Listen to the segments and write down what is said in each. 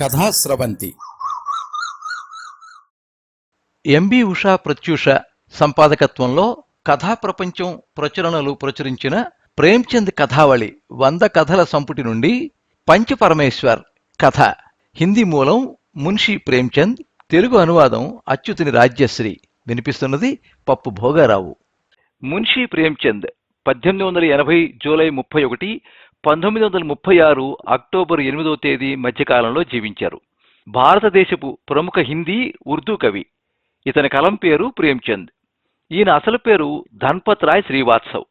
Kathasravanthi MB Usha Pratyusha సంపాదకత్వంలో కథా ప్రపంచం ప్రచురణలు ప్రచురించిన ప్రేమ్చంద్ కథావళి వంద కథల సంపుటి నుండి పంచపరమేశ్వర్ కథ. హిందీ మూలం మున్షి ప్రేమ్చంద్ తెలుగు అనువాదం అచ్యుతుని రాజ్యశ్రీ. వినిపిస్తున్నది పప్పు భోగారావు. మున్షి ప్రేమ్చంద్ పద్దెనిమిది వందల ఎనభై జూలై ముప్పై ఒకటి పంతొమ్మిది వందల ముప్పై ఆరు అక్టోబర్ ఎనిమిదవ తేదీ మధ్యకాలంలో జీవించారు. భారతదేశపు ప్రముఖ హిందీ ఉర్దూ కవి. ఇతని కలం పేరు ప్రేమ్చంద్. ఈయన అసలు పేరు ధన్పత్ రాయ్ శ్రీవాత్సవ్.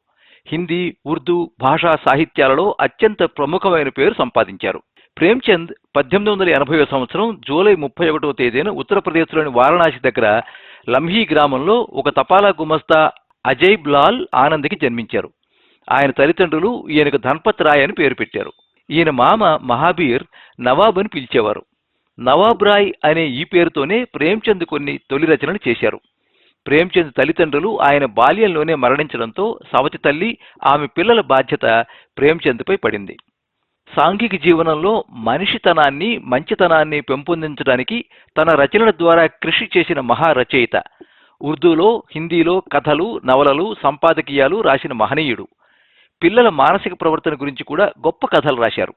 హిందీ ఉర్దూ భాషా సాహిత్యాలలో అత్యంత ప్రముఖమైన పేరు సంపాదించారు. ప్రేమ్చంద్ పద్దెనిమిది వందల ఎనభై సంవత్సరం జూలై ముప్పై ఒకటవ తేదీన ఉత్తరప్రదేశ్లోని వారణాసి దగ్గర లంహీ గ్రామంలో ఒక తపాలా గుమస్తా అజయ్ లాల్ ఆనంద్కి జన్మించారు. ఆయన తల్లిదండ్రులు ఈయనకు ధన్పత్ రాయ్ అని పేరు పెట్టారు. ఈయన మామ మహాబీర్ నవాబ్ అని పిలిచేవారు. నవాబ్ రాయ్ అనే ఈ పేరుతోనే ప్రేమ్చంద్ కొన్ని తొలి రచనలు చేశారు. ప్రేమ్చంద్ తల్లిదండ్రులు ఆయన బాల్యంలోనే మరణించడంతో సవతి తల్లి ఆమె పిల్లల బాధ్యత ప్రేమ్చంద్పై పడింది. సాంఘిక జీవనంలో మనిషితనాన్ని మంచితనాన్ని పెంపొందించడానికి తన రచనల ద్వారా కృషి చేసిన మహారచయిత. ఉర్దూలో హిందీలో కథలు నవలలు సంపాదకీయాలు రాసిన మహనీయుడు. పిల్లల మానసిక ప్రవర్తన గురించి కూడా గొప్ప కథలు రాశారు.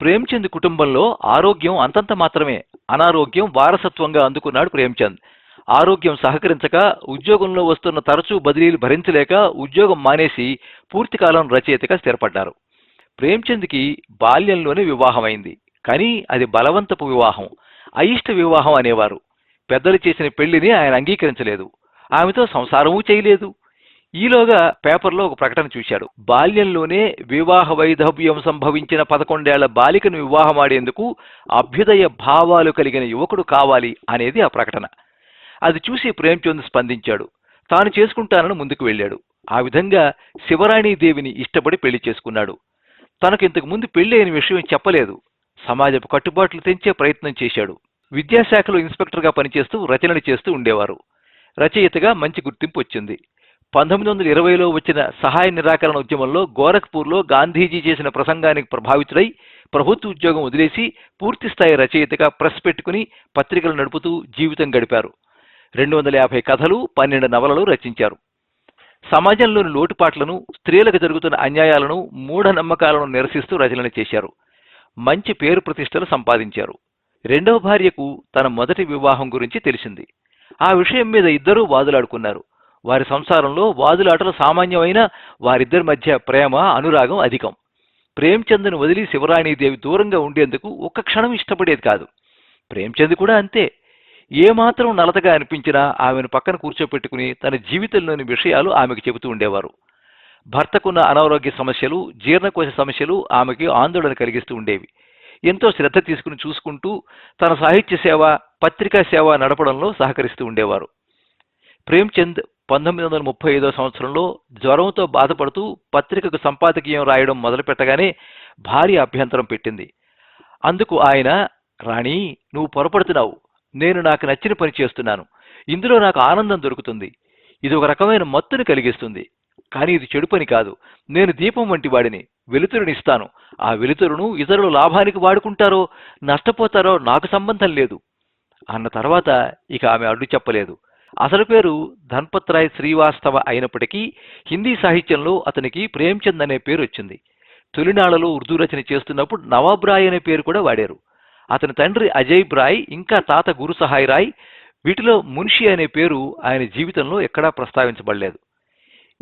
ప్రేమ్చంద్ కుటుంబంలో ఆరోగ్యం అంతంత మాత్రమే అనారోగ్యం వారసత్వంగా అందుకున్నాడు ప్రేమ్చంద్. ఆరోగ్యం సహకరించక ఉద్యోగంలో వస్తున్న తరచూ బదిలీలు భరించలేక ఉద్యోగం మానేసి పూర్తికాలం రచయితగా స్థిరపడ్డారు. ప్రేమ్చంద్కి బాల్యంలోనే వివాహమైంది కానీ అది బలవంతపు వివాహం అయిష్ట వివాహం అనేవారు. పెద్దలు చేసిన పెళ్ళిని ఆయన అంగీకరించలేదు. ఆమెతో సంసారమూ చేయలేదు. ఈలోగా పేపర్లో ఒక ప్రకటన చూశాడు. బాల్యంలోనే వివాహ వైధవ్యం సంభవించిన పదకొండేళ్ళ బాలికను వివాహమాడేందుకు అభ్యుదయ భావాలు కలిగిన యువకుడు కావాలి అనేది ఆ ప్రకటన. అది చూసి ప్రేమ్చంద్ స్పందించాడు. తాను చేసుకుంటానని ముందుకు వెళ్ళాడు. ఆ విధంగా శివరాణీదేవిని ఇష్టపడి పెళ్ళి చేసుకున్నాడు. తనకు ఇంతకు ముందు పెళ్ళి అయిన విషయం చెప్పలేదు. సమాజపు కట్టుబాట్లు తెంచే ప్రయత్నం చేశాడు. విద్యాశాఖలో ఇన్స్పెక్టర్గా పనిచేస్తూ రచనలు చేస్తూ ఉండేవారు. రచయితగా మంచి గుర్తింపు వచ్చింది. పంతొమ్మిది వందల ఇరవైలో వచ్చిన సహాయ నిరాకరణ ఉద్యమంలో గోరఖ్పూర్లో గాంధీజీ చేసిన ప్రసంగానికి ప్రభావితుడై ప్రభుత్వ ఉద్యోగం వదిలేసి పూర్తిస్థాయి రచయితగా ప్రెస్ పెట్టుకుని పత్రికలు నడుపుతూ జీవితం గడిపారు. రెండు వందల యాభై కథలు పన్నెండు నవలలు రచించారు. సమాజంలోని లోటుపాట్లను స్త్రీలకు జరుగుతున్న అన్యాయాలను మూఢనమ్మకాలను నిరసిస్తూ రచనలు చేశారు. మంచి పేరు ప్రతిష్టలు సంపాదించారు. రెండవ భార్యకు తన మొదటి వివాహం గురించి తెలిసింది. ఆ విషయం మీద ఇద్దరూ వాదులాడుకున్నారు. వారి సంసారంలో వాదులాటలు సామాన్యమైన వారిద్దరి మధ్య ప్రేమ అనురాగం అధికం. ప్రేమ్చంద్ను వదిలి శివరాణీదేవి దూరంగా ఉండేందుకు ఒక్క క్షణం ఇష్టపడేది కాదు. ప్రేమ్చంద్ కూడా అంతే. ఏమాత్రం నలతగా అనిపించినా ఆమెను పక్కన కూర్చోపెట్టుకుని తన జీవితంలోని విషయాలు ఆమెకు చెబుతూ ఉండేవారు. భర్తకున్న అనారోగ్య సమస్యలు జీర్ణకోశ సమస్యలు ఆమెకి ఆందోళన కలిగిస్తూ ఉండేవి. ఎంతో శ్రద్ధ తీసుకుని చూసుకుంటూ తన సాహిత్య సేవ పత్రికా సేవ నడపడంలో సహకరిస్తూ ఉండేవారు. ప్రేమ్చంద్ పంతొమ్మిది వందల ముప్పై ఐదో సంవత్సరంలో జ్వరంతో బాధపడుతూ పత్రికకు సంపాదకీయం రాయడం మొదలుపెట్టగానే భారీ అభ్యంతరం పెట్టింది. అందుకు ఆయన రాణి నువ్వు పొరపడుతున్నావు. నేను నాకు నచ్చిన పని చేస్తున్నాను. ఇందులో నాకు ఆనందం దొరుకుతుంది. ఇది ఒక రకమైన మత్తుని కలిగిస్తుంది. కానీ ఇది చెడు పని కాదు. నేను దీపం వంటి వాడిని. వెలుతురునిస్తాను ఆ వెలుతురును ఇతరులు లాభానికి వాడుకుంటారో నష్టపోతారో నాకు సంబంధం లేదు. అన్న తర్వాత ఇక ఆమె అడ్డు చెప్పలేదు. అసలు పేరు ధన్పత్ రాయ్ శ్రీవాస్తవ అయినప్పటికీ హిందీ సాహిత్యంలో అతనికి ప్రేమ్చంద్ అనే పేరు వచ్చింది. తొలినాళ్ళలో ఉర్దూ రచన చేస్తున్నప్పుడు నవాబ్ రాయ్ అనే పేరు కూడా వాడారు. అతని తండ్రి అజయ్ రాయ్ ఇంకా తాత గురు సహాయ్ రాయ్ వీటిలో మున్షి అనే పేరు ఆయన జీవితంలో ఎక్కడా ప్రస్తావించబడలేదు.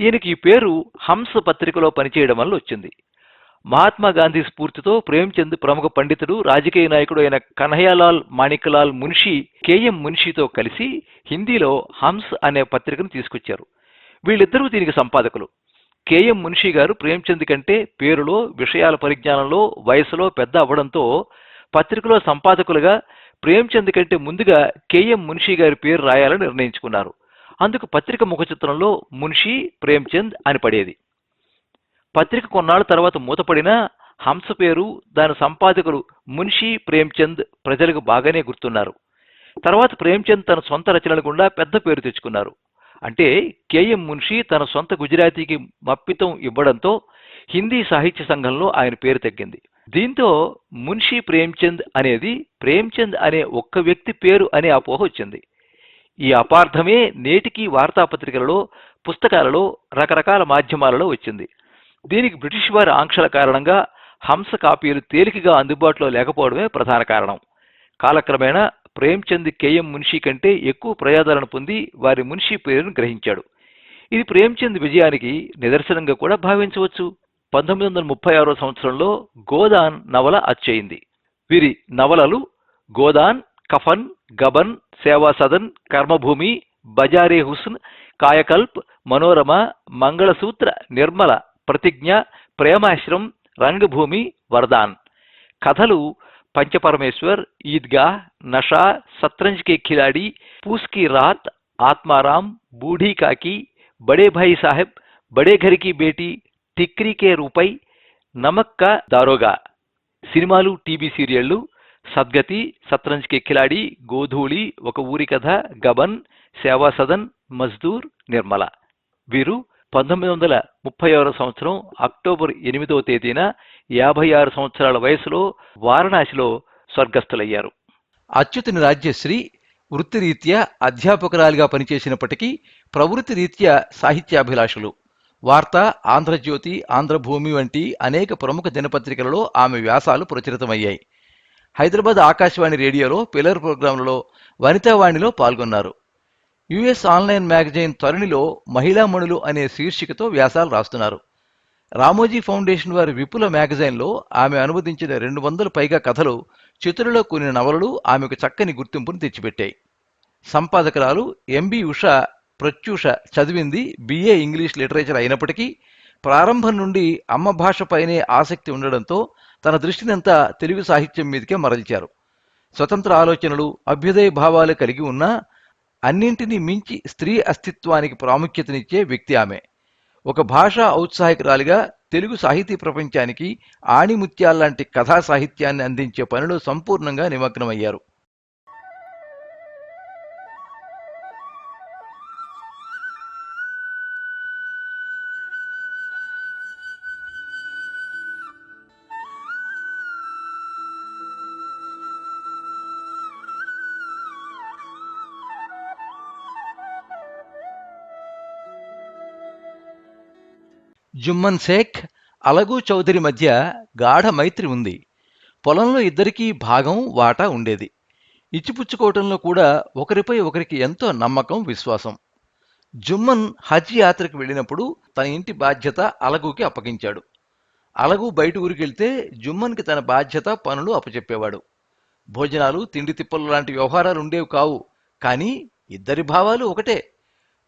ఈయనకి ఈ పేరు హంస పత్రికలో పనిచేయడం వల్ల వచ్చింది. మహాత్మా గాంధీ స్ఫూర్తితో ప్రేమ్చంద్ ప్రముఖ పండితుడు రాజకీయ నాయకుడు అయిన కన్హయ్యలాల్ మాణిక్లాల్ మున్షి కేఎం మున్షితో కలిసి హిందీలో హంస్ అనే పత్రికను తీసుకొచ్చారు. వీళ్ళిద్దరూ దీనికి సంపాదకులు. కేఎం మున్షి గారు ప్రేమ్చంద్ కంటే పేరులో విషయాల పరిజ్ఞానంలో వయసులో పెద్ద అవ్వడంతో పత్రికలో సంపాదకులుగా ప్రేమ్చంద్ కంటే ముందుగా కేఎం మున్షి గారి పేరు రాయాలని నిర్ణయించుకున్నారు. అందుకు పత్రిక ముఖచిత్రంలో మున్షి ప్రేమ్చంద్ అని పడేది. పత్రిక కొన్నాళ్ళ తర్వాత మూతపడినా హంస పేరు దాని సంపాదకులు మున్షి ప్రేమ్చంద్ ప్రజలకు బాగానే గుర్తున్నారు. తర్వాత ప్రేమ్చంద్ తన సొంత రచనల గుండా పెద్ద పేరు తెచ్చుకున్నారు. అంటే కేఎం మున్షి తన సొంత గుజరాతీకి మప్పితం ఇవ్వడంతో హిందీ సాహిత్య సంఘంలో ఆయన పేరు తగ్గింది. దీంతో మున్షీ ప్రేమ్చంద్ అనేది ప్రేమ్చంద్ అనే ఒక్క వ్యక్తి పేరు అనే అపోహ వచ్చింది. ఈ అపార్థమే నేటికి వార్తాపత్రికలలో పుస్తకాలలో రకరకాల మాధ్యమాలలో వచ్చింది. దీనికి బ్రిటిష్ వారి ఆంక్షల కారణంగా హంస కాపీలు తేలికగా అందుబాటులో లేకపోవడమే ప్రధాన కారణం. కాలక్రమేణా ప్రేమ్చంద్ కేఎం మున్షి కంటే ఎక్కువ ప్రజాదరణ పొంది వారి మున్షి పేరును గ్రహించాడు. ఇది ప్రేమ్చంద్ విజయానికి నిదర్శనంగా కూడా భావించవచ్చు. పంతొమ్మిది వందల ముప్పై ఆరో సంవత్సరంలో గోదాన్ నవల అచ్చయింది. వీరి నవలలు గోదాన్ కఫన్ గబన్ సేవా సదన్ కర్మభూమి బజారే హుస్న్ కాయకల్ప్ మనోరమ మంగళసూత్ర నిర్మల ప్రతిజ్ఞ ప్రేమాశ్రం రంగభూమి వరదాన్. కథలు పంచపరమేశ్వర్ ఈద్గా నషా సత్రంజ్ కే ఖిలాడి పూస్కి రాత్ ఆత్మారాం బూఢీ కాకి బడే భాయి సాహెబ్ బడే ఘర్కి బేటీ టిక్రీ కే రూపై నమక్క దారోగా. సినిమాలు టీవీ సీరియళ్ళు సద్గతి సత్రంజ్ కే ఖిలాడి గోధూళి ఒక ఊరి కథ గబన్ సేవా సదన్ మజ్దూర్ నిర్మల. వీరు పంతొమ్మిది వందల ముప్పై ఆరో సంవత్సరం అక్టోబర్ ఎనిమిదవ తేదీన యాభై ఆరు సంవత్సరాల వయసులో వారణాసిలో స్వర్గస్థులయ్యారు. అత్యుతిని రాజ్యశ్రీ వృత్తిరీత్యా అధ్యాపకురాలిగా పనిచేసినప్పటికీ ప్రవృత్తి రీత్యా సాహిత్యాభిలాషులు. వార్త ఆంధ్రజ్యోతి ఆంధ్రభూమి వంటి అనేక ప్రముఖ దినపత్రికలలో ఆమె వ్యాసాలు ప్రచురితమయ్యాయి. హైదరాబాద్ ఆకాశవాణి రేడియోలో పిల్లర్ ప్రోగ్రాంలలో వనితావాణిలో పాల్గొన్నారు. యుఎస్ ఆన్లైన్ మ్యాగజైన్ తరుణిలో మహిళామణులు అనే శీర్షికతో వ్యాసాలు రాస్తున్నారు. రామోజీ ఫౌండేషన్ వారి విపుల మ్యాగజైన్లో ఆమె అనువదించిన రెండు వందల పైగా కథలు చిత్రులో కొన్ని నవలలు ఆమెకు చక్కని గుర్తింపును తెచ్చిపెట్టాయి. సంపాదకురాలు ఎంబి ఉష ప్రత్యూష చదివింది బిఏ ఇంగ్లీష్ లిటరేచర్ అయినప్పటికీ ప్రారంభం నుండి అమ్మ భాషపైనే ఆసక్తి ఉండడంతో తన దృష్టినంతా తెలుగు సాహిత్యం మీదకే మరల్చారు. స్వతంత్ర ఆలోచనలు అభ్యుదయ భావాలు కలిగి ఉన్న అన్నింటినీ మించి స్త్రీ అస్తిత్వానికి ప్రాముఖ్యతనిచ్చే వ్యక్తి ఆమె. ఒక భాషా ఔత్సాహికురాలిగా తెలుగు సాహితీ ప్రపంచానికి ఆణిముత్యాల్లాంటి కథా సాహిత్యాన్ని అందించే పనిలో సంపూర్ణంగా నిమగ్నమయ్యారు. జుమ్మన్ షేక్ అలగు చౌదరి మధ్య గాఢ మైత్రి ఉంది. పొలంలో ఇద్దరికీ భాగం వాటా ఉండేది. ఇచ్చిపుచ్చుకోవటంలో కూడా ఒకరిపై ఒకరికి ఎంతో నమ్మకం విశ్వాసం. జుమ్మన్ హజ్ యాత్రకు వెళ్ళినప్పుడు తన ఇంటి బాధ్యత అలగుకి అప్పగించాడు. అలగు బయట ఊరికెళ్తే జుమ్మన్కి తన బాధ్యత పనులు అప్పచెప్పేవాడు. భోజనాలు తిండి తిప్పలు లాంటి వ్యవహారాలు ఉండేవి కావు కానీ ఇద్దరి భావాలు ఒకటే.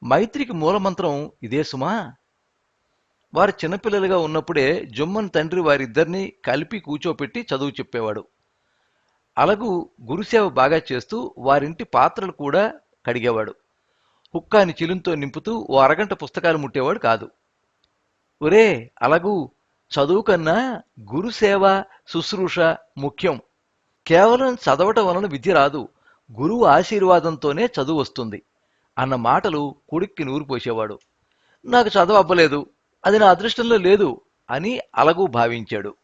మైత్రికి మూలమంత్రం ఇదే సుమా వారు చిన్నపిల్లలుగా ఉన్నప్పుడే జుమ్మన్ తండ్రి వారిద్దరినీ కలిపి కూచోపెట్టి చదువు చెప్పేవాడు. అలగు గురుసేవ బాగా చేస్తూ వారింటి పాత్రలు కూడా కడిగేవాడు. హుక్కాని చిలుంతో నింపుతూ ఓ అరగంట పుస్తకాలు ముట్టేవాడు కాదు. ఒరే అలగు చదువు కన్నా గురుసేవ శుశ్రూష ముఖ్యం. కేవలం చదవటం వలన విద్య రాదు గురువు ఆశీర్వాదంతోనే చదువు వస్తుంది అన్న మాటలు కొడుక్కి నూరు పోసేవాడు. నాకు చదువు అవ్వలేదు అది నా అదృష్టంలో లేదు అని అలగు భావించాడు.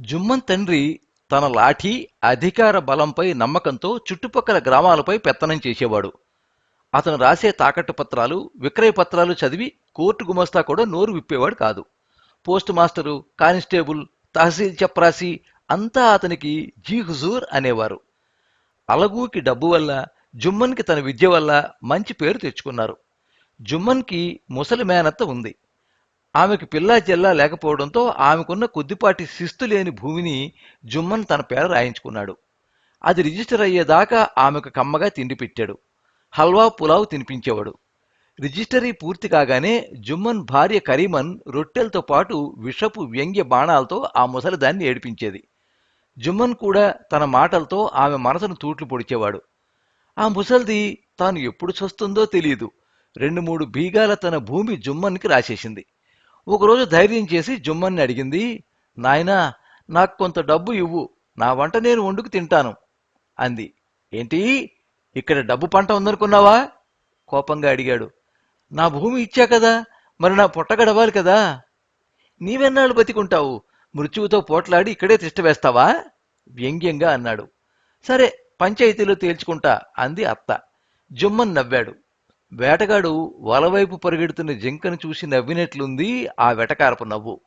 జుమ్మన్ తండ్రి తన లాఠీ అధికార బలంపై నమ్మకంతో చుట్టుపక్కల గ్రామాలపై పెత్తనం చేసేవాడు. అతను రాసే తాకట్టు పత్రాలు విక్రయ పత్రాలు చదివి కోర్టు గుమస్తా కూడా నోరు విప్పేవాడు కాదు. పోస్ట్ మాస్టరు కానిస్టేబుల్ తహసీల్ చప్రాసి అంతా అతనికి జీ హుజూర్ అనేవారు. అలగూకి డబ్బు వల్ల జుమ్మన్కి తన విద్య వల్ల మంచి పేరు తెచ్చుకున్నారు. జుమ్మన్కి ముసలి మేనత్త ఉంది. ఆమెకు పిల్లా చెల్లా లేకపోవడంతో ఆమెకున్న కొద్దిపాటి శిస్తు లేని భూమిని జుమ్మన్ తన పేర రాయించుకున్నాడు. అది రిజిస్టర్ అయ్యేదాకా ఆమెకు కమ్మగా తిండి పెట్టాడు. హల్వా పులావ్ తినిపించేవాడు. రిజిస్టరీ పూర్తి కాగానే జుమ్మన్ భార్య కరీమన్ రొట్టెలతో పాటు విషపు వ్యంగ్య బాణాలతో ఆ ముసలిదాన్ని ఏడిపించేది. జుమ్మన్ కూడా తన మాటలతో ఆమె మనసును తూట్లు పొడిచేవాడు. ఆ ముసల్ది తాను ఎప్పుడు చస్తుందో తెలియదు రెండు మూడు బీగాల తన భూమి జుమ్మన్కి రాసేసింది. ఒకరోజు ధైర్యం చేసి జుమ్మన్ని అడిగింది నాయనా నాకు కొంత డబ్బు ఇవ్వు. నా వంట నేను వండుకు తింటాను. అంది. ఏంటి? ఇక్కడ డబ్బు పంట ఉందనుకున్నావా? కోపంగా అడిగాడు. నా భూమి ఇచ్చా కదా మరి నా పొట్ట గడవాలి కదా. నీవెన్నాళ్ళు బతికుంటావు. మృత్యువుతో పోట్లాడి ఇక్కడే తిష్టవేస్తావా వ్యంగ్యంగా అన్నాడు. సరే పంచాయతీలో తేల్చుకుంటా అంది అత్త. జుమ్మన్ నవ్వాడు. వేటగాడు వలవైపు పరిగెడుతున్న జింకను చూసి నవ్వినట్లుంది ఆ వెటకారపు నవ్వు.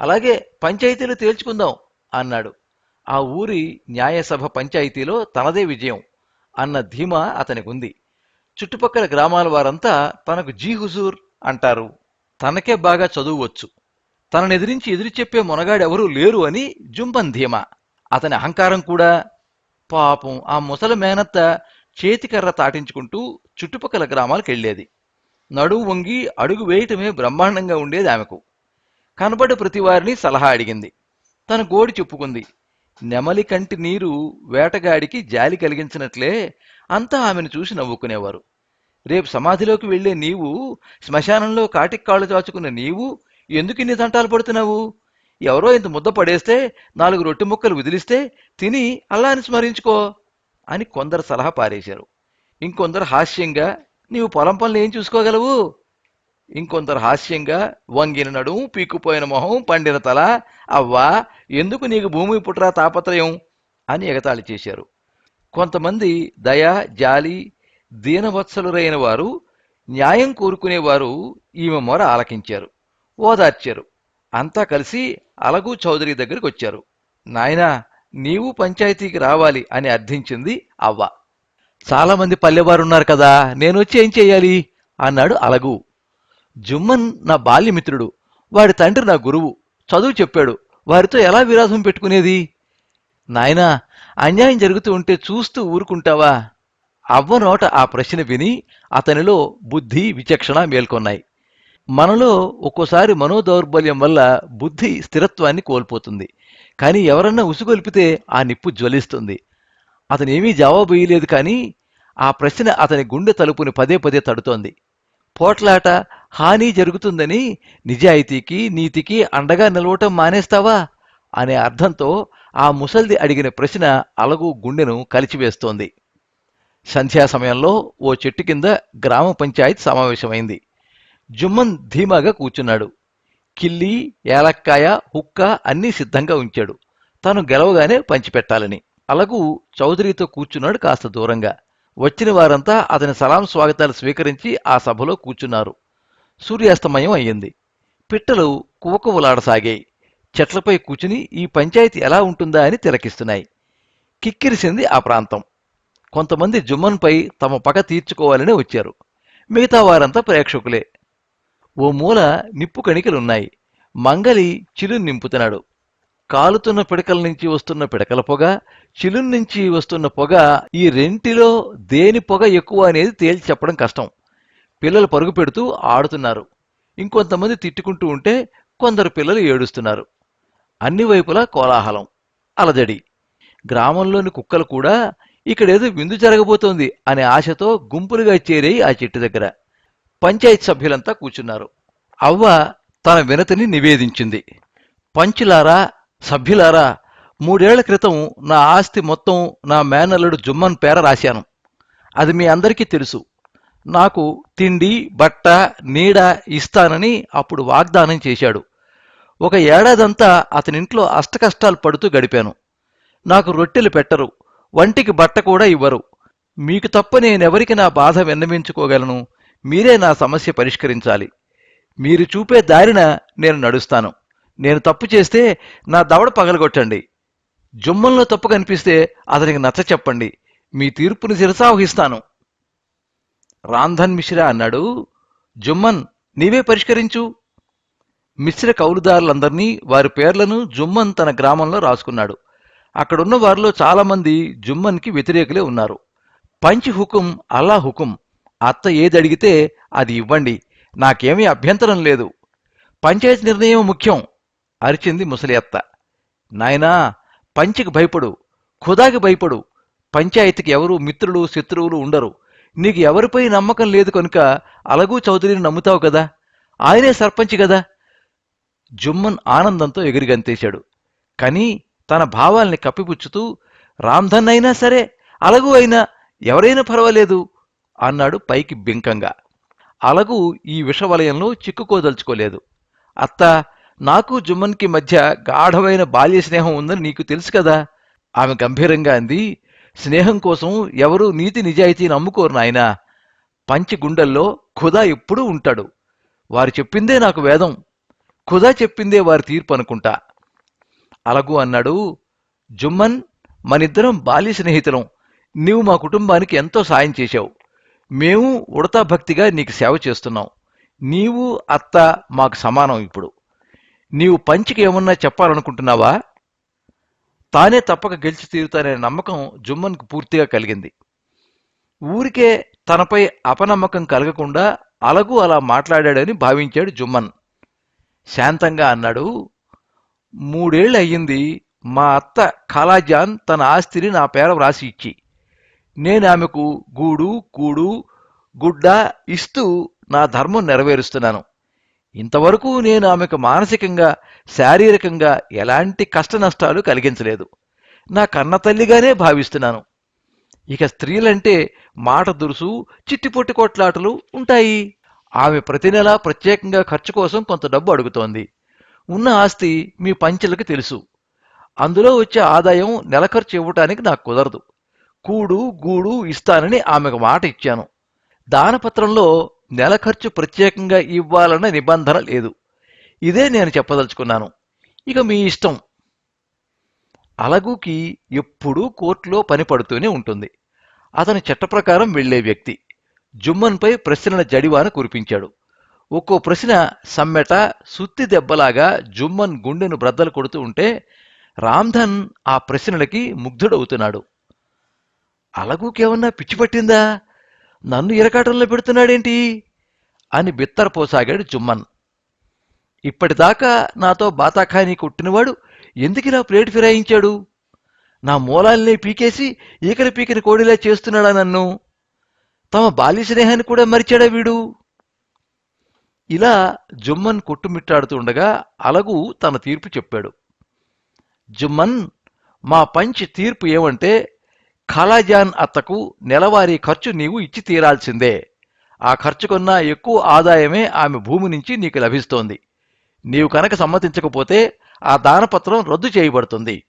అలాగే పంచాయతీలు తేల్చుకుందాం అన్నాడు. ఆ ఊరి న్యాయసభ పంచాయతీలో తనదే విజయం అన్న ధీమా అతనికుంది. చుట్టుపక్కల గ్రామాల వారంతా తనకు జీ హుజూర్ అంటారు. తనకే బాగా చదువువచ్చు తననెదిరించి ఎదురు చెప్పే మొనగాడెవరూ లేరు అని జుంబన్ ధీమా. అతని అహంకారం కూడా పాపం ఆ ముసలి మేనత్త చేతికర్ర తాటించుకుంటూ చుట్టుపక్కల గ్రామాలకు వెళ్ళేది. నడువు వంగి అడుగు వేయటమే బ్రహ్మాండంగా ఉండేది ఆమెకు. కనబడ్డ ప్రతి వారిని సలహా అడిగింది. తన గోడి చెప్పుకుంది. నెమలి కంటి నీరు వేటగాడికి జాలి కలిగించినట్లే అంతా ఆమెను చూసి నవ్వుకునేవారు. రేపు సమాధిలోకి వెళ్ళే నీవు శ్మశానంలో కాటికి కాళ్ళు చాచుకున్న నీవు ఎందుకు ఇన్ని తంటాలు పడుతున్నావు? ఎవరో ఇంత ముద్ద పడేస్తే నాలుగు రొట్టె ముక్కలు విదిలిస్తే తిని అల్లాని స్మరించుకో అని కొందరు సలహా పారేశారు. ఇంకొందరు హాస్యంగా నీవు పొలం పనులు ఏం చూసుకోగలవు? ఇంకొందరు హాస్యంగా వంగిన నడుము పీక్కుపోయిన మొహం పండిన తల అవ్వా ఎందుకు నీకు భూమి పుట్రా తాపత్రయం? అని ఎగతాళి చేశారు. కొంతమంది దయ జాలి దీనవత్సలురైన వారు న్యాయం కోరుకునేవారు ఈమె మొర ఆలకించారు ఓదార్చారు. అంతా కలిసి అలగు చౌదరి దగ్గరికి వచ్చారు. నాయనా నీవు పంచాయతీకి రావాలి అని అర్థించింది అవ్వ. చాలామంది పల్లెవారున్నారు కదా నేను వచ్చి ఏం చెయ్యాలి అన్నాడు అలగు. జుమ్మన్ నా బాల్యమిత్రుడు వాడి తండ్రి నా గురువు చదువు చెప్పాడు. వారితో ఎలా విరాసం పెట్టుకునేది? నాయనా అన్యాయం జరుగుతూ ఉంటే చూస్తూ ఊరుకుంటావా? అవ్వ నోట ఆ ప్రశ్న విని అతనిలో బుద్ధి విచక్షణ మేల్కొన్నాయి. మనలో ఒక్కోసారి మనోదౌర్బల్యం వల్ల బుద్ధి స్థిరత్వాన్ని కోల్పోతుంది. కానీ ఎవరన్నా ఉసుగొల్పితే ఆ నిప్పు జ్వలిస్తుంది. అతను ఏమీ జవాబు ఇయ్యలేదు కానీ ఆ ప్రశ్న అతని గుండె తలుపుని పదే పదే తడుతోంది. పోట్లాట హాని జరుగుతుందని నిజాయితీకి నీతికి అండగా నిలవటం మానేస్తావా? అనే అర్థంతో ఆ ముసల్ది అడిగిన ప్రశ్న అలగు గుండెను కలిచివేస్తోంది. సంధ్యా సమయంలో ఓ చెట్టు కింద గ్రామ పంచాయత్ సమావేశమైంది. జుమ్మన్ ధీమాగా కూర్చున్నాడు. కిల్లి ఏలక్కాయ హుక్క అన్నీ సిద్ధంగా ఉంచాడు. తను గెలవగానే పంచిపెట్టాలని. అలగు చౌదరితో కూర్చున్నాడు కాస్త దూరంగా. వచ్చిన వారంతా అతని సలాం స్వాగతాలు స్వీకరించి ఆ సభలో కూర్చున్నారు. సూర్యాస్తమయం అయ్యింది. పిట్టలు కువకువలాడసాగాయి. చెట్లపై కూర్చుని ఈ పంచాయతీ ఎలా ఉంటుందా అని తిలకిస్తున్నాయి. కిక్కిరిసింది ఆ ప్రాంతం. కొంతమంది జుమ్మన్పై తమ పగ తీర్చుకోవాలని వచ్చారు. మిగతా వారంతా ప్రేక్షకులే. ఓ మూల నిప్పు కణికలున్నాయి. మంగలి చిలుని నింపుతున్నాడు. కాలుతున్న పిడకల నుంచి వస్తున్న పిడకల పొగ చిలుం నుంచి వస్తున్న పొగ ఈ రెంటిలో దేని పొగ ఎక్కువ అనేది తేల్చి చెప్పడం కష్టం. పిల్లలు పరుగు పెడుతూ ఆడుతున్నారు. ఇంకొంతమంది తిట్టుకుంటూ ఉంటే కొందరు పిల్లలు ఏడుస్తున్నారు. అన్ని వైపులా కోలాహలం అలజడి. గ్రామంలోని కుక్కలు కూడా ఇక్కడేదో విందు జరగబోతోంది అనే ఆశతో గుంపులుగా చేరాయి ఆ చెట్టు దగ్గర. పంచాయత్ సభ్యులంతా కూర్చున్నారు. అవ్వ తన వినతిని నివేదించింది. పంచులారా సభ్యులారా మూడేళ్ళ క్రితం నా ఆస్తి మొత్తం నా మేనల్లుడు జుమ్మన్ పేర రాశాను. అది మీ అందరికీ తెలుసు. నాకు తిండి బట్ట నీడ ఇస్తానని అప్పుడు వాగ్దానం చేశాడు. ఒక ఏడాదంతా అతనింట్లో అష్టకష్టాలు పడుతూ గడిపాను. నాకు రొట్టెలు పెట్టరు వంటికి బట్ట కూడా ఇవ్వరు. మీకు తప్ప నేనెవరికి నా బాధ విన్నవించుకోగలను? మీరే నా సమస్య పరిష్కరించాలి. మీరు చూపే దారిన నేను నడుస్తాను. నేను తప్పు చేస్తే నా దవడ పగలగొట్టండి. జుమ్మంలో తప్పు కనిపిస్తే అతనికి నచ్చ చెప్పండి. మీ తీర్పుని శిరసావహిస్తాను. రాంధన్ మిశ్రా అన్నాడు జుమ్మన్ నీవే పరిష్కరించు. మిశ్ర కౌలుదారులందరినీ వారి పేర్లను జుమ్మన్ తన గ్రామంలో రాసుకున్నాడు. అక్కడున్న వారిలో చాలామంది జుమ్మన్కి వ్యతిరేకులే ఉన్నారు. పంచి హుకుం అల్లా హుకుం. అత్త ఏది అడిగితే అది ఇవ్వండి. నాకేమీ అభ్యంతరం లేదు. పంచాయత్ నిర్ణయం ముఖ్యం. అరిచింది ముసలి అత్త నాయనా పంచికి భయపడు ఖుదాకి భయపడు. పంచాయతీకి ఎవరు మిత్రులు శత్రువులు ఉండరు. నీకు ఎవరిపై నమ్మకం లేదు కనుక అలగు చౌదరిని నమ్ముతావు కదా? ఆయనే సర్పంచ్ కదా? జుమ్మన్ ఆనందంతో ఎగిరిగంతేశాడు కానీ తన భావాల్ని కప్పిపుచ్చుతూ రామ్ధన్ అయినా సరే అలగు అయినా ఎవరైనా పర్వాలేదు అన్నాడు పైకి బింకంగా. అలగు ఈ విషవలయంలో చిక్కుకోదలుచుకోలేదు. అత్త నాకు జుమ్మన్కి మధ్య గాఢమైన బాల్య స్నేహం ఉందని నీకు తెలుసు కదా. ఆమె గంభీరంగా అంది స్నేహం కోసం ఎవరూ నీతి నిజాయితీ నమ్ముకోరు నాయనా. పంచి గుండెల్లో ఖుదా ఎప్పుడూ ఉంటాడు. వారు చెప్పిందే నాకు వేదం. ఖుదా చెప్పిందే వారి తీర్పు అనుకుంటా. అలగు అన్నాడు. జుమ్మన్ మనిద్దరం బాల్య స్నేహితులం. నీవు మా కుటుంబానికి ఎంతో సాయం చేశావు. మేము ఉడతా భక్తిగా నీకు సేవ చేస్తున్నాం. నీవు అత్త మాకు సమానం ఇప్పుడు. నీవు పంచికి ఏమన్నా చెప్పాలనుకుంటున్నావా? తానే తప్పక గెలిచి తీరుతాననే నమ్మకం జుమ్మన్కు పూర్తిగా కలిగింది. ఊరికే తనపై అపనమ్మకం కలగకుండా అలగు అలా మాట్లాడాడని భావించాడు జుమ్మన్. శాంతంగా అన్నాడు మూడేళ్ళు అయ్యింది మా అత్త ఖాలాజాన్ తన ఆస్తిని నా పేర వ్రాసి ఇచ్చి నేను ఆమెకు గూడు కూడు గుడ్డ ఇస్తూ నా ధర్మం నెరవేరుస్తున్నాను. ఇంతవరకు నేను ఆమెకు మానసికంగా శారీరకంగా ఎలాంటి కష్ట నష్టాలు కలిగించలేదు. నా కన్నతల్లిగానే భావిస్తున్నాను. ఇక స్త్రీలంటే మాట దురుసు చిట్టిపొట్టి కొట్లాటలు ఉంటాయి. ఆమె ప్రతి నెలా ప్రత్యేకంగా ఖర్చు కోసం కొంత డబ్బు అడుగుతోంది. ఉన్న ఆస్తి మీ పంచెలకు తెలుసు. అందులో వచ్చే ఆదాయం నెల ఖర్చు ఇవ్వటానికి నాకు కుదరదు. కూడు గూడు ఇస్తానని ఆమెకు మాట ఇచ్చాను. దానపత్రంలో నెల ఖర్చు ప్రత్యేకంగా ఇవ్వాలన్న నిబంధన లేదు. ఇదే నేను చెప్పదలుచుకున్నాను. ఇక మీ ఇష్టం. అలగుకి ఎప్పుడూ కోర్టులో పని పడుతూనే ఉంటుంది. అతని చట్ట ప్రకారం వెళ్ళే వ్యక్తి. జుమ్మన్పై ప్రశ్నల జడివాన కురిపించాడు. ఒక్కో ప్రశ్న సమ్మెట సుత్తి దెబ్బలాగా జుమ్మన్ గుండెను బ్రద్దలు కొడుతూ ఉంటే రామ్ధన్ ఆ ప్రశ్నలకి ముగ్ధుడవుతున్నాడు. అలగుకేమన్నా పిచ్చి పట్టిందా? నన్ను ఇరకాటంలో పెడుతున్నాడేంటి? అని బిత్తరపోసాగాడు జుమ్మన్. ఇప్పటిదాకా నాతో బాతాఖానీ కొట్టినవాడు ఎందుకిలా ప్లేట్ ఫిరాయించాడు? నా మూలాల్ని పీకేసి ఈకలి పీకిన కోడిలా చేస్తున్నాడా నన్ను? తమ బాల్య స్నేహాన్ని కూడా మరిచాడా వీడు? ఇలా జుమ్మన్ కొట్టుమిట్టాడుతుండగా అలగు తన తీర్పు చెప్పాడు. జుమ్మన్ మా పంచ్ తీర్పు ఏమంటే ఖాళాజాన్ అత్తకు నెలవారీ ఖర్చు నీవు ఇచ్చి తీరాల్సిందే. ఆ ఖర్చు కన్నా ఎక్కువ ఆదాయమే ఆమె భూమి నుంచి నీకు లభిస్తోంది. నీవు కనుక సమ్మతించకపోతే ఆ దానపత్రం రద్దు చేయబడుతుంది.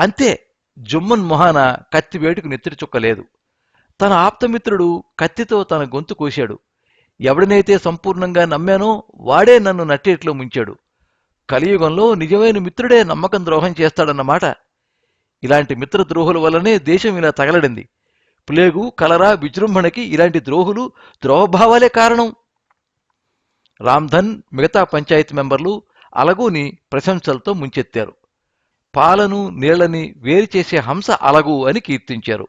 అంతే జుమ్మన్ మొహాన కత్తి వేటుకు నెత్తిరి చుక్కలేదు తన ఆప్తమిత్రుడు కత్తితో తన గొంతు కోశాడు. ఎవడినైతే సంపూర్ణంగా నమ్మానో వాడే నన్ను నట్టేట్లో ముంచాడు. కలియుగంలో నిజమైన మిత్రుడే నమ్మకం ద్రోహం చేస్తాడన్నమాట. ఇలాంటి మిత్ర ద్రోహుల వల్లనే దేశం ఇలా తగలడింది. ప్లేగు కలరా విజృంభణకి ఇలాంటి ద్రోహులు ద్రోహభావాలే కారణం. రామ్ధన్ మిగతా పంచాయతీ మెంబర్లు అలగుని ప్రశంసలతో ముంచెత్తారు. పాలను నీళ్ళని వేరు చేసే హంస అలగు అని కీర్తించారు.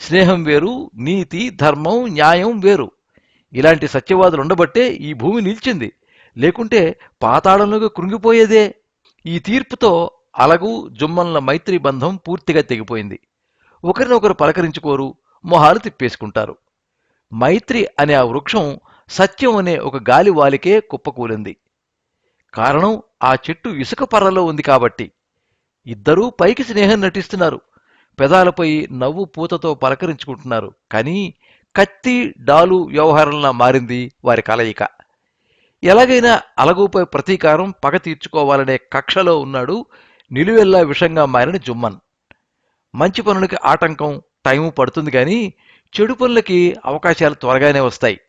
స్నేహం వేరు నీతి ధర్మం న్యాయం వేరు. ఇలాంటి సత్యవాదులు ఉండబట్టే ఈ భూమి నిలిచింది. లేకుంటే పాతాళంలోకి కృంగిపోయేదే. ఈ తీర్పుతో అలగు జుమ్మన్ల మైత్రి బంధం పూర్తిగా తెగిపోయింది. ఒకరినొకరు పలకరించుకోరు మొహాలు తిప్పేసుకుంటారు. మైత్రి అనే ఆ వృక్షం సత్యం అనే ఒక గాలి వాలికే కుప్పకూలింది. కారణం ఆ చెట్టు ఇసుక పర్రలో ఉంది కాబట్టి. ఇద్దరూ పైకి స్నేహం నటిస్తున్నారు. పెదాలపై నవ్వు పూతతో పలకరించుకుంటున్నారు. కానీ కత్తి డాలు వ్యవహారంలా మారింది వారి కలయిక. ఎలాగైనా అలగుపై ప్రతీకారం పగ తీర్చుకోవాలనే కక్షలో ఉన్నాడు నిలువెల్లా విషంగా మారిన జుమ్మన్. మంచి పనులకి ఆటంకం టైము పడుతుంది కానీ చెడు పనులకి అవకాశాలు త్వరగానే వస్తాయి.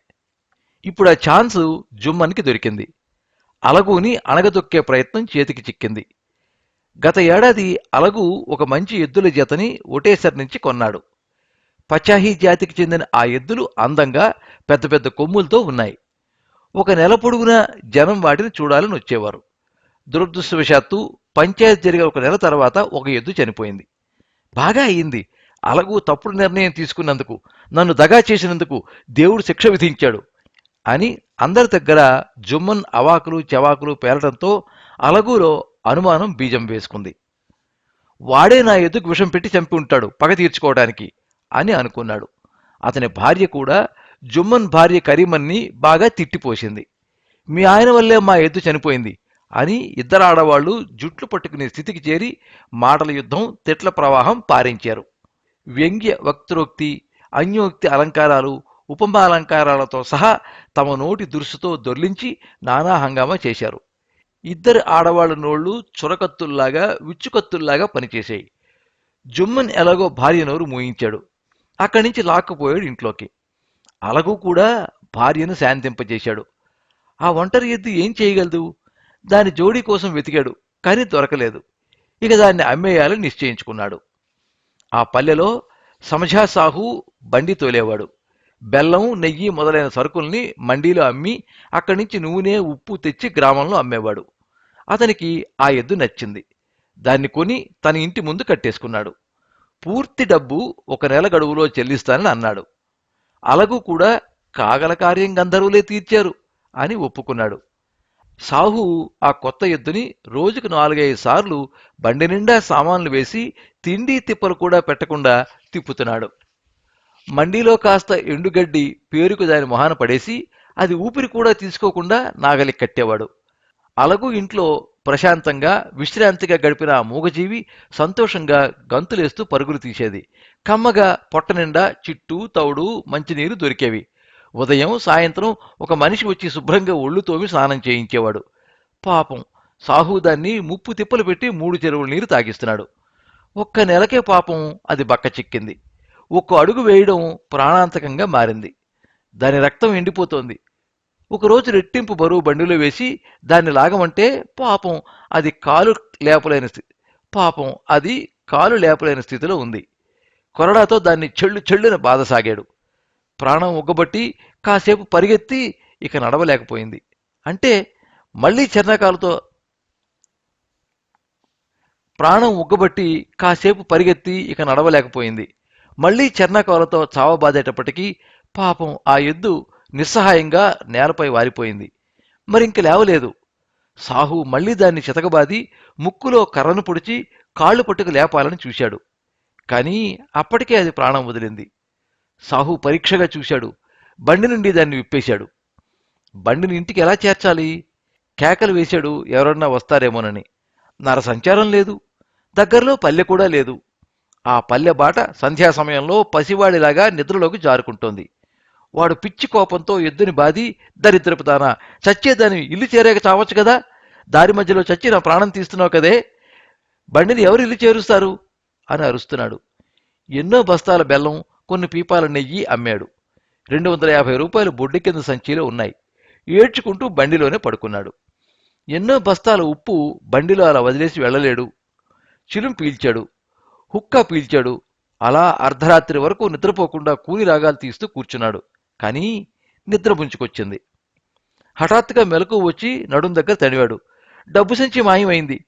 ఇప్పుడు ఆ ఛాన్స్ జుమ్మన్కి దొరికింది. అలగుని అణగదొక్కే ప్రయత్నం చేతికి చిక్కింది. గత ఏడాది అలగు ఒక మంచి ఎద్దుల జతని ఒటేసర్ నుంచి కొన్నాడు. పచాహీ జాతికి చెందిన ఆ ఎద్దులు అందంగా పెద్ద పెద్ద కొమ్ములతో ఉన్నాయి. ఒక నెల పొడుగునా జనం వాటిని చూడాలని వచ్చేవారు. దురదృష్టవశాత్తు పంచాయతీ జరిగే ఒక నెల తర్వాత ఒక ఎద్దు చనిపోయింది. బాగా అయింది. అలగు తప్పుడు నిర్ణయం తీసుకున్నందుకు నన్ను దగా చేసినందుకు దేవుడు శిక్ష విధించాడు అని అందరి దగ్గర జుమ్మన్ అవాకులు చవాకులు పేలటంతో అలగులో అనుమానం బీజం వేసుకుంది. వాడే నా ఎద్దుకు విషం పెట్టి చంపి ఉంటాడు పగ తీర్చుకోవడానికి అని అనుకున్నాడు. అతని భార్య కూడా జుమ్మన్ భార్య కరీమన్ని బాగా తిట్టిపోసింది. మీ ఆయన వల్లే మా ఎద్దు చనిపోయింది. అని ఇద్దరు ఆడవాళ్ళు జుట్లు పట్టుకునే స్థితికి చేరి మాటల యుద్ధం తిట్ల ప్రవాహం పారించారు. వ్యంగ్య వక్తృక్తి అన్యోక్తి అలంకారాలు ఉపమాలంకారాలతో సహా తమ నోటి దురుసుతో దొర్లించి నానా హంగామా చేశారు. ఇద్దరు ఆడవాళ్ళ నోళ్ళు చురకత్తుల్లాగా విచ్చుకత్తుల్లాగా పనిచేశాయి. జుమ్మన్ ఎలాగో భార్య నోరు మూయించాడు. అక్కడి నుంచి లాక్కుపోయాడు ఇంట్లోకి. అలగు కూడా భార్యను శాంతింపజేశాడు. ఆ ఒంటరి ఎద్దు ఏం చేయగలదు? దాని జోడీ కోసం వెతికాడు కానీ దొరకలేదు. ఇక దాన్ని అమ్మేయాలని నిశ్చయించుకున్నాడు. ఆ పల్లెలో సమజా సాహు బండి తోలేవాడు. బెల్లం నెయ్యి మొదలైన సరుకుల్ని మండీలో అమ్మి అక్కడి నుంచి నూనె ఉప్పు తెచ్చి గ్రామంలో అమ్మేవాడు. అతనికి ఆ ఎద్దు నచ్చింది. దాన్ని కొని తన ఇంటి ముందు కట్టేసుకున్నాడు. పూర్తి డబ్బు ఒక నెల గడువులో చెల్లిస్తానని అన్నాడు. అలగు కూడా కాగల కార్యం గంధర్వులే తీర్చారు అని ఒప్పుకున్నాడు. సాహు ఆ కొత్త ఎద్దుని రోజుకు నాలుగైదు సార్లు బండి నిండా సామాన్లు వేసి తిండి తిప్పలు కూడా పెట్టకుండా తిప్పుతున్నాడు. మండీలో కాస్త ఎండుగడ్డి పేరుకు దాని మొహాన పడేసి అది ఊపిరి కూడా తీసుకోకుండా నాగలి కట్టేవాడు. అలగు ఇంట్లో ప్రశాంతంగా విశ్రాంతిగా గడిపిన ఆ మూగజీవి సంతోషంగా గంతులేస్తూ పరుగులు తీసేది. కమ్మగా పొట్ట నిండా చిట్టు తౌడు మంచినీరు దొరికేవి. ఉదయం సాయంత్రం ఒక మనిషి వచ్చి శుభ్రంగా ఒళ్ళు తోమి స్నానం చేయించేవాడు. పాపం సాహు దాన్ని ముప్పు తిప్పలు పెట్టి మూడు చెరువుల నీరు తాగిస్తున్నాడు. ఒక్క నెలకే పాపం అది బక్క చిక్కింది. ఒక్క అడుగు వేయడం ప్రాణాంతకంగా మారింది. దాని రక్తం ఎండిపోతోంది. ఒకరోజు రెట్టింపు బరువు బండిలో వేసి దాన్ని లాగమంటే పాపం అది కాలు లేపలేని స్థితి పాపం అది కాలు లేపలేని స్థితిలో ఉంది. కొరడాతో దాన్ని చెళ్ళు చెళ్ళున బాధసాగాడు. ప్రాణం ఉగ్గబట్టి కాసేపు పరిగెత్తి ఇక నడవలేకపోయింది. అంటే మళ్ళీ చెర్నకాలతో ప్రాణం ఉగ్గబట్టి కాసేపు పరిగెత్తి ఇక నడవలేకపోయింది. మళ్ళీ చెర్నకాలతో చావబాదేటప్పటికీ పాపం ఆ ఎద్దు నిస్సహాయంగా నేలపై వారిపోయింది మరింక లేవలేదు. సాహు మళ్ళీ దాన్ని చితకబాది ముక్కులో కర్రను పొడిచి కాళ్ళు పట్టుకు లేపాలని చూశాడు. కానీ అప్పటికే అది ప్రాణం వదిలింది. సాహు పరీక్షగా చూశాడు. బండి నుండి దాన్ని విప్పేశాడు. బండిని ఇంటికి ఎలా చేర్చాలి? కేకలు వేశాడు ఎవరన్నా వస్తారేమోనని. నరసంచారం లేదు. దగ్గరలో పల్లె కూడా లేదు. ఆ పల్లె బాట సంధ్యా సమయంలో పసివాడిలాగా నిద్రలోకి జారుకుంటోంది. వాడు పిచ్చి కోపంతో ఎద్దుని బాది దరిద్రపు దానా చచ్చేదాని ఇల్లు చేరాక చావచ్చు కదా? దారి మధ్యలో చచ్చి నా ప్రాణం తీస్తున్నావు కదే? బండిని ఎవరు ఇల్లు చేరుస్తారు? అని అరుస్తున్నాడు. ఎన్నో బస్తాల బెల్లం కొన్ని పీపాల నెయ్యి అమ్మాడు. రెండు వందల యాభై రూపాయలు బొడ్డి కింద సంచిలో ఉన్నాయి. ఏడ్చుకుంటూ బండిలోనే పడుకున్నాడు. ఎన్నో బస్తాల ఉప్పు బండిలో అలా వదిలేసి వెళ్ళలేడు. చిలుం పీల్చాడు. హుక్కా పీల్చాడు. అలా అర్ధరాత్రి వరకు నిద్రపోకుండా కూని రాగాలు తీస్తూ కూర్చున్నాడు. కానీ నిద్ర ముంచుకొచ్చింది హఠాత్తుగా మెలకు వచ్చి నడుం దగ్గర తడివాడు. డబ్బు సంచి మాయమైంది.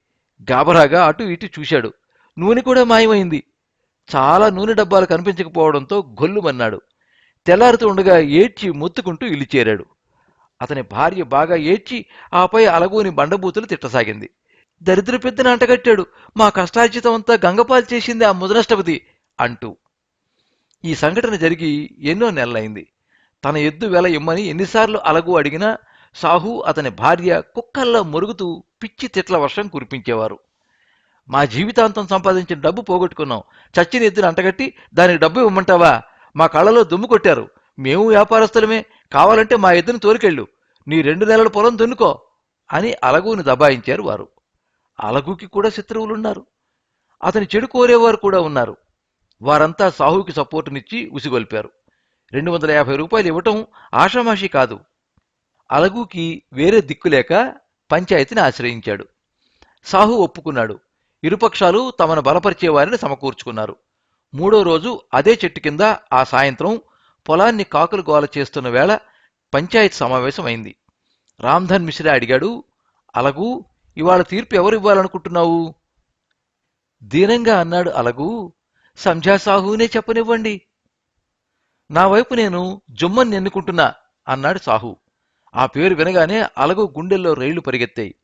గాబరాగా అటు ఇటు చూశాడు. నూనె కూడా మాయమైంది. చాలా నూనె డబ్బాలు కనిపించకపోవడంతో గొల్లుమన్నాడు. తెల్లారుతూ ఉండగా ఏడ్చి మొత్తుకుంటూ ఇల్లు చేరాడు. అతని భార్య బాగా ఏడ్చి ఆపై అలగోని బండబూతులు తిట్టసాగింది. దరిద్ర పెద్దని అంటగట్టాడు మా కష్టార్జితం అంతా గంగపాలు చేసింది ఆ ముదనష్టపతి అంటూ. ఈ సంఘటన జరిగి ఎన్నో నెలలైంది. తన ఎద్దు వెల ఇమ్మని ఎన్నిసార్లు అలగు అడిగినా సాహు అతని భార్య కుక్కల్లా మురుగుతూ పిచ్చి తిట్ల వర్షం కురిపించేవారు. మా జీవితాంతం సంపాదించిన డబ్బు పోగొట్టుకున్నాం. చచ్చిన ఎద్దును అంటగట్టి దానికి డబ్బు ఇవ్వమంటావా? మా కళ్ళలో దుమ్ము కొట్టారు. మేము వ్యాపారస్తులమే. కావాలంటే మా ఎద్దును తోలుకెళ్ళు. నీ రెండు నెలల పొలం దున్నుకో అని అలగుని దబాయించారు వారు. అలగుకి కూడా శత్రువులున్నారు. అతని చెడు కోరేవారు కూడా ఉన్నారు. వారంతా సాహుకి సపోర్టునిచ్చి ఉసిగొల్పారు. రెండు వందల యాభై రూపాయలు ఇవ్వటం ఆషామాషి కాదు. అలగుకి వేరే దిక్కులేక పంచాయతీని ఆశ్రయించాడు. సాహు ఒప్పుకున్నాడు. ఇరుపక్షాలు తమను బలపరిచే వారిని సమకూర్చుకున్నారు. మూడో రోజు అదే చెట్టు కింద ఆ సాయంత్రం పొలాన్ని కాకులు గోల చేస్తున్న వేళ పంచాయత్ సమావేశం అయింది రామ్ధన్ మిశ్రా అడిగాడు అలగు ఇవాళ తీర్పు ఎవరు ఇవ్వాలనుకుంటున్నావు? దీనంగా అన్నాడు అలగు సంధ్యా సాహునే చెప్పనివ్వండి. నా వైపు నేను జుమ్మని ఎన్నుకుంటున్నా అన్నాడు సాహు. ఆ పేరు వినగానే అలగు గుండెల్లో రైళ్ళు పరిగెత్తాయి.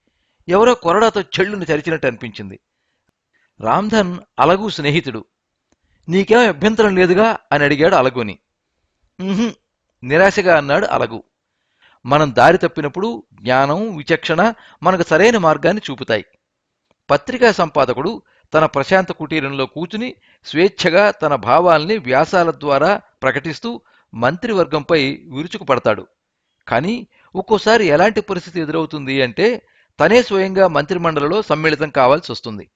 ఎవరో కొరడాతో చెళ్ళుని తెరిచినట్టు అనిపించింది. రామ్ధన్ అలగు స్నేహితుడు. నీకేం అభ్యంతరం లేదుగా? అని అడిగాడు అలగుని. నిరాశగా అన్నాడు అలగు. మనం దారి తప్పినప్పుడు జ్ఞానం విచక్షణ మనకు సరైన మార్గాన్ని చూపుతాయి. పత్రికా సంపాదకుడు తన ప్రశాంత కుటీరంలో కూచుని స్వేచ్ఛగా తన భావాల్ని వ్యాసాల ద్వారా ప్రకటిస్తూ మంత్రివర్గంపై విరుచుకుపడతాడు. కానీ ఒక్కోసారి ఎలాంటి పరిస్థితి ఎదురవుతుంది అంటే తనే స్వయంగా మంత్రిమండలిలో సమ్మిళితం కావాల్సి వస్తుంది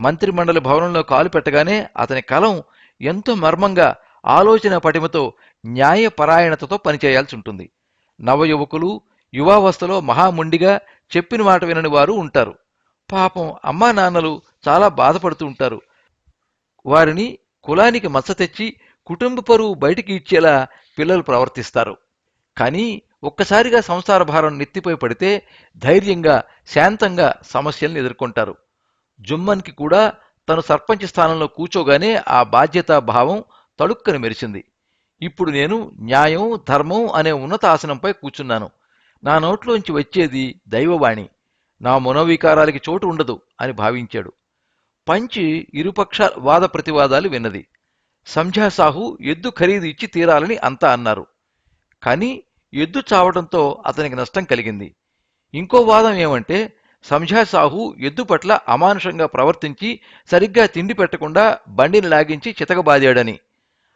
మంత్రిమండలి భవనంలో కాలు పెట్టగానే అతని కలం ఎంతో మర్మంగా ఆలోచన పటిమతో న్యాయపరాయణతతో పనిచేయాల్సి ఉంటుంది. నవయువకులు యువావస్థలో మహాముండిగా చెప్పిన మాట వినని వారు ఉంటారు. పాపం అమ్మా నాన్నలు చాలా బాధపడుతూ ఉంటారు. వారిని కులానికి మచ్చ తెచ్చి కుటుంబ పరువు బయటికి ఇచ్చేలా పిల్లలు ప్రవర్తిస్తారు. కానీ ఒక్కసారిగా సంసార భారం నెత్తిపై పడితే ధైర్యంగా శాంతంగా సమస్యల్ని ఎదుర్కొంటారు. జుమ్మన్కి కూడా తను సర్పంచ్ స్థానంలో కూర్చోగానే ఆ బాధ్యతా భావం తళుక్కని మెరిసింది. ఇప్పుడు నేను న్యాయం ధర్మం అనే ఉన్నత ఆసనంపై కూర్చున్నాను. నా నోట్లోంచి వచ్చేది దైవవాణి. నా మనోవికారాలకి చోటు ఉండదు అని భావించాడు. పంచి ఇరుపక్ష వాద ప్రతివాదాలు విన్నది. సంధ్యాసాహు ఎద్దు ఖరీదు ఇచ్చి తీరాలని అంతా అన్నారు. కానీ ఎద్దు చావడంతో అతనికి నష్టం కలిగింది. ఇంకో వాదం ఏమంటే సంధ్యా సాహు ఎద్దు పట్ల అమానుషంగా ప్రవర్తించి సరిగ్గా తిండి పెట్టకుండా బండిని లాగించి చితకబాదాడని.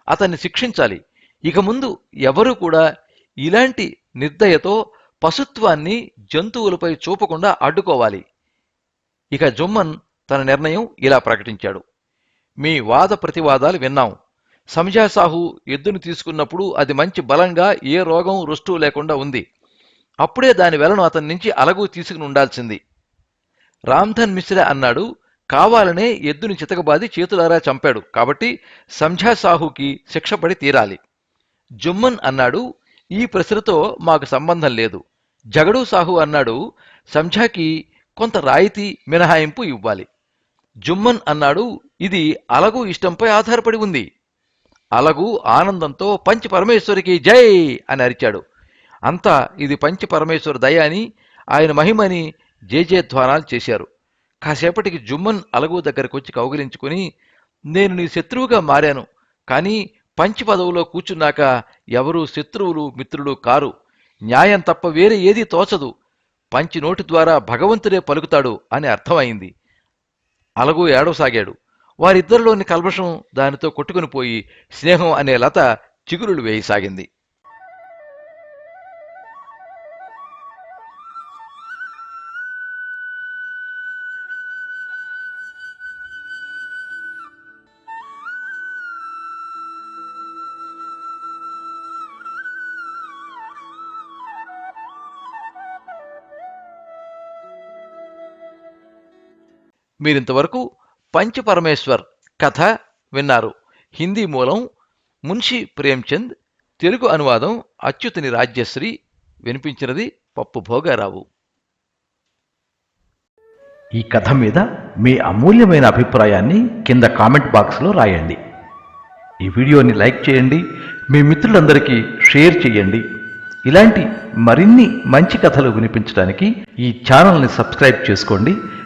అతన్ని శిక్షించాలి. ఇక ముందు ఎవరూ కూడా ఇలాంటి నిర్దయతో పశుత్వాన్ని జంతువులపై చూపకుండా అడ్డుకోవాలి. ఇక జుమ్మన్ తన నిర్ణయం ఇలా ప్రకటించాడు. మీ వాద ప్రతివాదాలు విన్నాం. సంజా సాహు ఎద్దును తీసుకున్నప్పుడు అది మంచి బలంగా ఏ రోగం రుష్టు లేకుండా ఉంది. అప్పుడే దాని వెలను అతని నుంచి అలగు తీసుకుని ఉండాల్సింది. రామ్ధన్ మిశ్రా అన్నాడు కావాలనే ఎద్దుని చితకబాది చేతులారా చంపాడు. కాబట్టి సంధ్యా సాహుకి శిక్ష పడి తీరాలి. జుమ్మన్ అన్నాడు ఈ ప్రశ్నతో మాకు సంబంధం లేదు. జగడు సాహు అన్నాడు సంధ్యాకి కొంత రాయితీ మినహాయింపు ఇవ్వాలి. జుమ్మన్ అన్నాడు ఇది అలగు ఇష్టంపై ఆధారపడి ఉంది. అలగు ఆనందంతో పంచి పరమేశ్వరికి జై అని అరిచాడు. అంతా ఇది పంచి పరమేశ్వర దయ అని ఆయన మహిమని జయజయధ్వానాలు చేశారు. కాసేపటికి జుమ్మన్ అలగు దగ్గరకు వచ్చి కౌగిలించుకుని నేను నీ శత్రువుగా మారాను కానీ పంచి పదవులో కూర్చున్నాక ఎవరూ శత్రువులు మిత్రులు కారు. న్యాయం తప్ప వేరే ఏదీ తోచదు. పంచి నోటి ద్వారా భగవంతుడే పలుకుతాడు అని అర్థమైంది. అలగు ఏడవసాగాడు. వారిద్దరిలోని కల్మషం దానితో కొట్టుకుని పోయి స్నేహం అనే లత చిగురులు వేయసాగింది. మీరింతవరకు పంచపరమేశ్వర్ కథ విన్నారు. హిందీ మూలం మున్షి ప్రేమ్చంద్ తెలుగు అనువాదం అచ్యుతని రాజ్యశ్రీ వినిపించినది పప్పు భోగారావు. ఈ కథ మీద మీ అమూల్యమైన అభిప్రాయాన్ని కింద కామెంట్ బాక్స్లో రాయండి. ఈ వీడియోని లైక్ చేయండి మీ మిత్రులందరికీ షేర్ చేయండి. ఇలాంటి మరిన్ని మంచి కథలు వినిపించడానికి ఈ ఛానల్ని సబ్స్క్రైబ్ చేసుకోండి.